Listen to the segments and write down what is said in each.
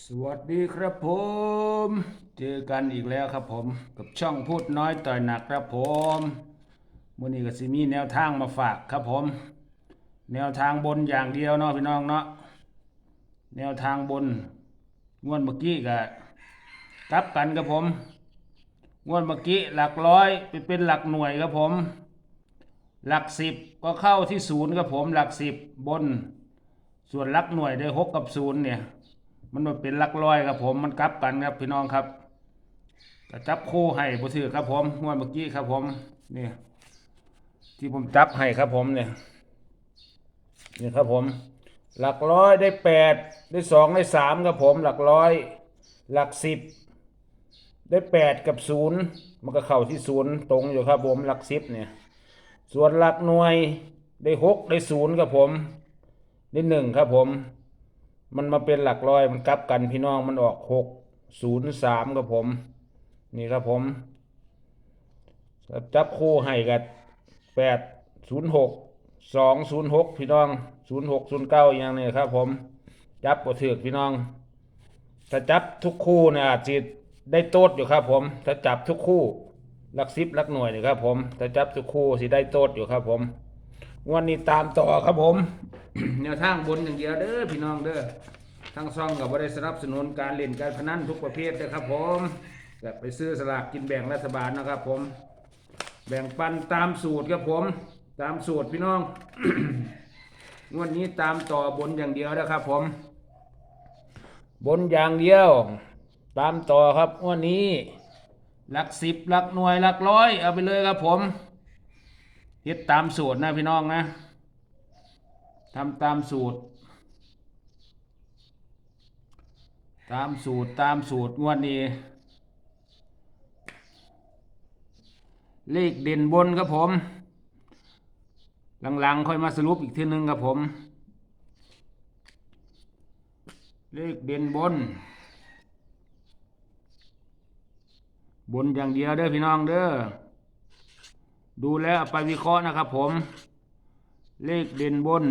สวัสดีครับผม เจอกันอีกแล้วครับผม กับช่องพูดน้อยต่อยหนักครับผมมื่อนี้ก็สิมีแนวทางมาฝากครับผม แนวทางบนอย่างเดียวเนาะพี่น้องเนาะแนวทางบนงวดเมื่อกี้ก็กลับกันครับผมงวดเมื่อกี้หลักร้อยไปเป็นหลักหน่วยครับผม หลักสิบก็เข้าที่ศูนย์ครับผมหลักสิบบน ส่วนหลักหน่วยได้หกกับศูนย์เนี่ย มันมาเป็นหลักร้อยครับผมมันกลับกันครับพี่น้องครับจับคู่ให้บ่ถือครับผมงวดเมื่อกี้ครับผมนี่ที่ผมจับให้ครับผมเนี่ยนี่ครับผม หลักร้อยได้แปดได้สองได้สามครับผม หลักร้อย หลักสิบได้แปดกับศูนย์มันก็เข้าที่ศูนย์ตรงอยู่ครับผมหลักสิบเนี่ย ส่วนหลักหน่วยได้หกได้ศูนย์ครับผม ได้หนึ่งครับผม มันมาเป็นหลักร้อยมันกลับกันพี่น้องมันออกหกศูนย์สามครับผม นี่ครับผม จับคู่ให้กันแปดศูนย์หกสองศูนย์หกพี่น้องศูนย์หกศูนย์เก้าอย่างนี้ครับ ผม จับบ่ถือกพี่น้อง ถ้าจับทุกคู่เนี่ยอาจจะได้โต๊ดอยู่ครับผม ถ้าจับทุกคู่ลักสิบลักหน่วยนี่ครับผม ถ้าจับทุกคู่สิได้โต๊ดอยู่ครับผม วันนี้ตามต่อครับผม แนวทางบนอย่างเดียวเด้อพี่น้องเด้อทางซ่องกับบริสนับสนุนการเล่นการพนันทุกประเภทนะครับผมแบบไปซื้อสลากกินแบ่งรัฐบาลนะครับผม แบ่งปันตามสูตรครับผม ตามสูตรพี่น้องงวดนี้ตามต่อบนอย่างเดียวนะครับผม บนอย่างเดียว ตามต่อครับงวดนี้หลักสิบหลักหน่วยหลักร้อยเอาไปเลยครับผม เฮ็ดตามสูตรนะพี่น้องนะทำตามสูตร ตามสูตรตามสูตรงวดนี้ เลขเด่นบนครับผม หลังๆค่อยมาสรุปอีกทีนึงครับผม เลขเด่นบน บนอย่างเดียวเด้อพี่น้องเด้อ ดูแล้วไปวิเคราะห์นะครับผม เลขเด่นบน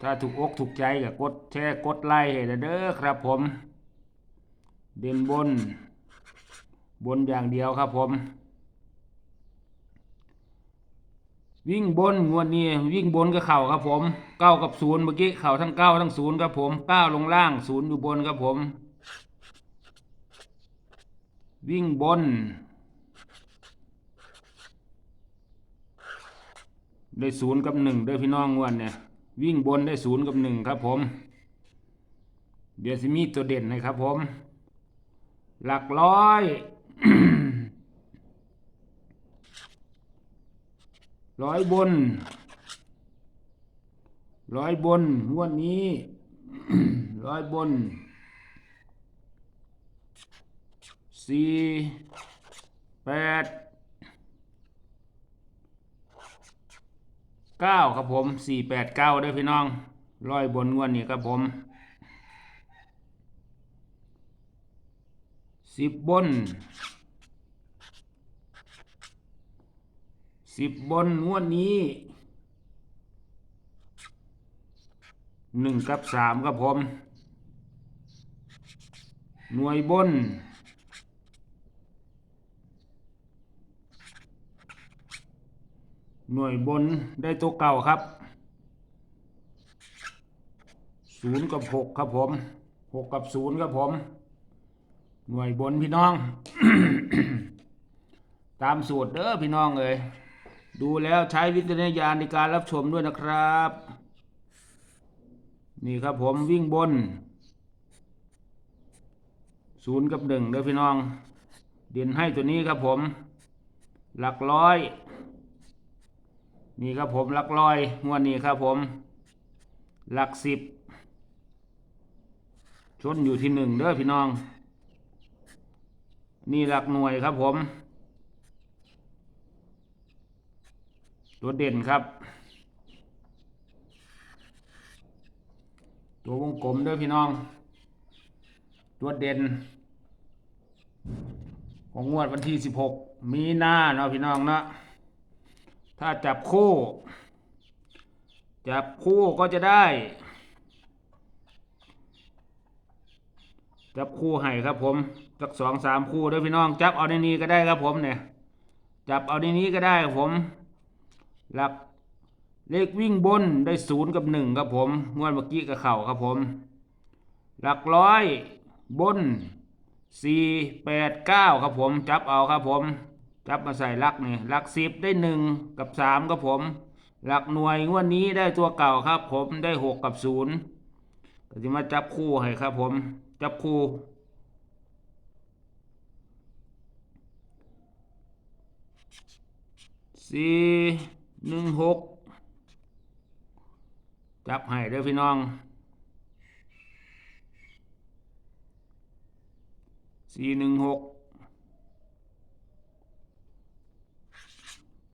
ถ้าถูกอกถูกใจก็กดแชร์กดไลค์ให้เด้อครับผม เด่นบน บนอย่างเดียวครับผม วิ่งบนงวดนี้วิ่งบนก็เข่าครับผมเก้ากับศูนย์เมื่อกี้เข่าทั้งเก้าทั้งศูนย์ครับผมเก้าลงล่างศูนย์อยู่บนครับผม วิ่งบน ได้ศูนย์กับหนึ่งด้วยพี่น้องงวนเนี่ยวิ่งบนได้ศูนย์กับหนึ่งครับผม เดี๋ยวสิมีตัวเด่นให้ครับผม หลักร้อยร้อยบน ร้อยบนงวดนี้ร้อยบนสี่แปด เก้าครับผมสี่แปดเก้าด้วยพี่น้องร้อยบนงวดนี้ครับผมสิบบนสิบบนงวดนี้หนึ่งกับสามครับผม หน่วยบน หน่วยบนได้ตัวเก่าครับศูนย์กับหกครับผมหกกับศูนย์ครับผม หน่วยบนพี่น้อง ตามสูตรเด้อพี่น้องเลยดูแล้วใช้วิจารณญาณในการรับชมด้วยนะครับ นี่ครับผมวิ่งบนศูนย์กับหนึ่งเด้อพี่น้อง เด่นให้ตัวนี้ครับผม หลักร้อย นี่ครับผมลักร้อยงวดนี้ครับผมหลักสิบชนอยู่ที่หนึ่งเด้อพี่น้อง นี่หลักหน่วยครับผม ตัวเด่นครับ ตัววงกลมเด้อพี่น้อง ตัวเด่น ของงวดวันที่สิบหกมีหน้าเนาะพี่น้องเนาะ ถ้าจับคู่ จับคู่ก็จะได้ จับคู่ให้ครับผมสักสองสามคู่ด้วยพี่น้องจับเอาในนี้ก็ได้ครับผมเนี่ย จับเอาในนี้ก็ได้ครับผม หลักเลขวิ่งบนได้ศูนย์กับหนึ่งครับผมงวดเมื่อกี้กับเข่าครับผม หลักร้อยบนสี่แปดเก้าครับผม จับเอาครับผม จับมาใส่ลักนี่ลักสิบได้หนึ่งกับสามครับผม หลักหน่วยงวดนี้ได้ตัวเก่าครับ ผมได้หกกับศูนย์ก็จะมาจับคู่ให้ครับ ผม จับคู่สี่หนึ่งหกจับให้เด้อพี่น้องสี่หนึ่งหก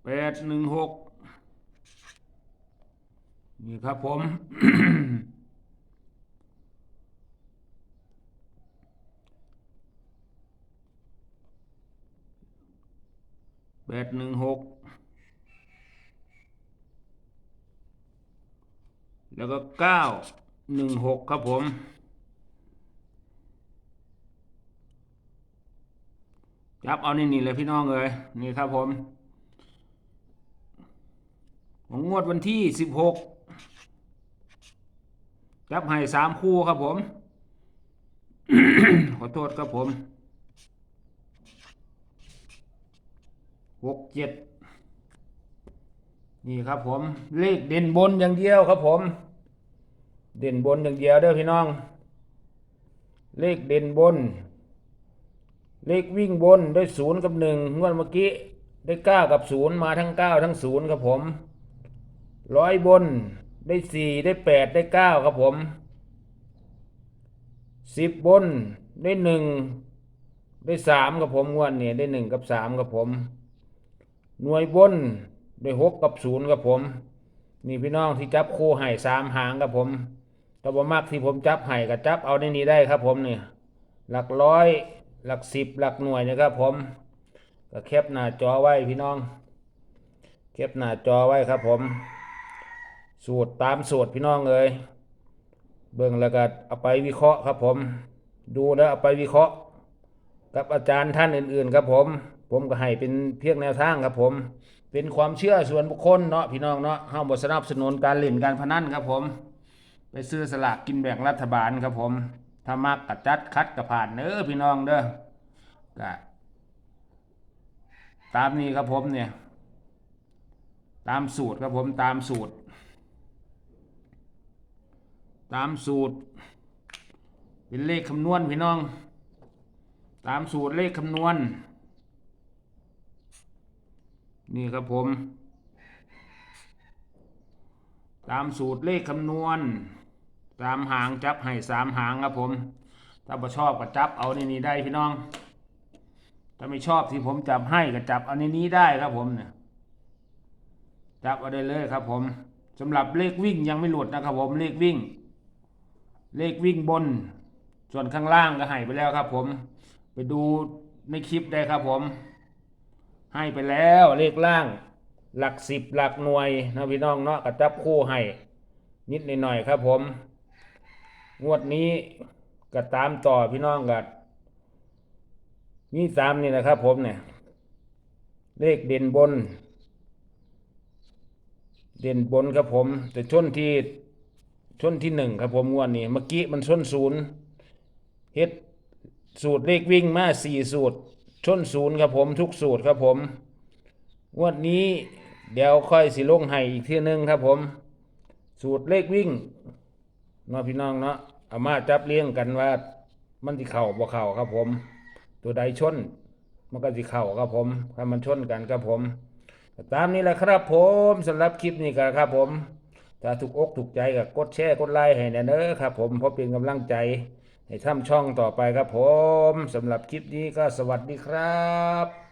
แปดหนึ่งหกนี่ครับผม แปดหนึ่งหก แล้วก็เก้าหนึ่งหกครับผมจับเอานี่นี่เลยพี่น้องเลยนี่ครับผม ของงวดวันที่สิบหกจับให้สามคู่ครับผม ขอโทษครับผมหกเจ็ดนี่ครับผม เลขเด่นบนอย่างเดียวครับผม เด่นบนอย่างเดียวเด้อพี่น้อง เลขเด่นบน เลขวิ่งบนได้ศูนย์กับหนึ่งงวดเมื่อกี้ได้เก้ากับศูนย์มาทั้งเก้าทั้งศูนย์ครับผม ร้อยบนได้สี่ได้แปดได้เก้าครับผมสิบบนได้หนึ่งได้สามครับผมงวดนี้ได้หนึ่งกับสามครับผม หน่วยบนได้หกกับศูนย์ครับผม นี่พี่น้องที่จับคู่ให้สามหางครับผมถ้าบ่มากที่ผมจับให้ก็จับเอาในนี้ได้ครับผมเนี่ยหลักร้อยหลักสิบหลักหน่วยนะครับผมก็แคปหน้าจอไว้พี่น้องแคปหน้าจอไว้ครับผม สูตรตามสูตรพี่น้องเลยเบิ่งแล้วก็เอาไปวิเคราะห์ครับผม ดูแล้วเอาไปวิเคราะห์ กับอาจารย์ท่านอื่นๆครับผม ผมก็ให้เป็นเพียงแนวทางครับผม เป็นความเชื่อส่วนบุคคลเนาะพี่น้องเนาะเฮาบ่สนับสนุนการเล่นการพนันครับผม ไปซื้อสลากกินแบ่งรัฐบาลครับผมถ้ามักกะจัดคัดกะผ่านเด้อพี่น้องเด้อก็ตามนี้ครับผมเนี่ย ตามสูตรครับผมตามสูตร ตามสูตร เป็นเลขคำนวณพี่น้อง ตามสูตรเลขคำนวณ นี่ครับผม ตามสูตรเลขคำนวณ ตามหางจับให้สามหางครับผม ถ้าบ่ชอบก็จับเอาในนี้ได้พี่น้อง ถ้าไม่ชอบที่ผมจับให้ก็จับเอาในนี้ได้ครับผมเนี่ยจับเอาได้เลยครับผมสำหรับเลขวิ่งยังไม่หลุดนะครับผมเลขวิ่ง เลขวิ่งบน ส่วนข้างล่างก็ให้ไปแล้วครับ ผม ไปดูในคลิปได้ครับผม ให้ไปแล้วเลขล่าง หลักสิบหลักหน่วยนะพี่น้องเนาะกระจับคู่ให้ นิดหน่อยครับผม งวดนี้ก็ตามต่อพี่น้องกัดมีสามนี่นะครับ ผมเนี่ย เลขเด่นบน เด่นบนครับผม แต่ชนที่ ชนที่หนึ่งครับผมงวดนี้เมื่อกี้มันชนศูนย์เฮ็ดสูตรเลขวิ่งมาสี่สูตรชนศูนย์ครับผมทุกสูตรครับผมงวดนี้เดี๋ยวค่อยสิลงให้อีกทีหนึ่งครับผม สูตรเลขวิ่งเนาะพี่น้องเนาะเอามาจับเลี้ยงกันว่ามันสิเข่าบ่เข่าครับผม ตัวใดชน มันก็สิเข่าครับผมถ้ามันชนกันครับผม ตามนี้แหละครับผมสำหรับคลิปนี้ก็ครับผม ถ้าถูกอกถูกใจก็กดแชร์กดไลค์ให้แน่เด้อครับผมเพราะเป็นกำลังใจ ให้ทำช่องต่อไปครับผมสำหรับคลิปนี้ก็สวัสดีครับ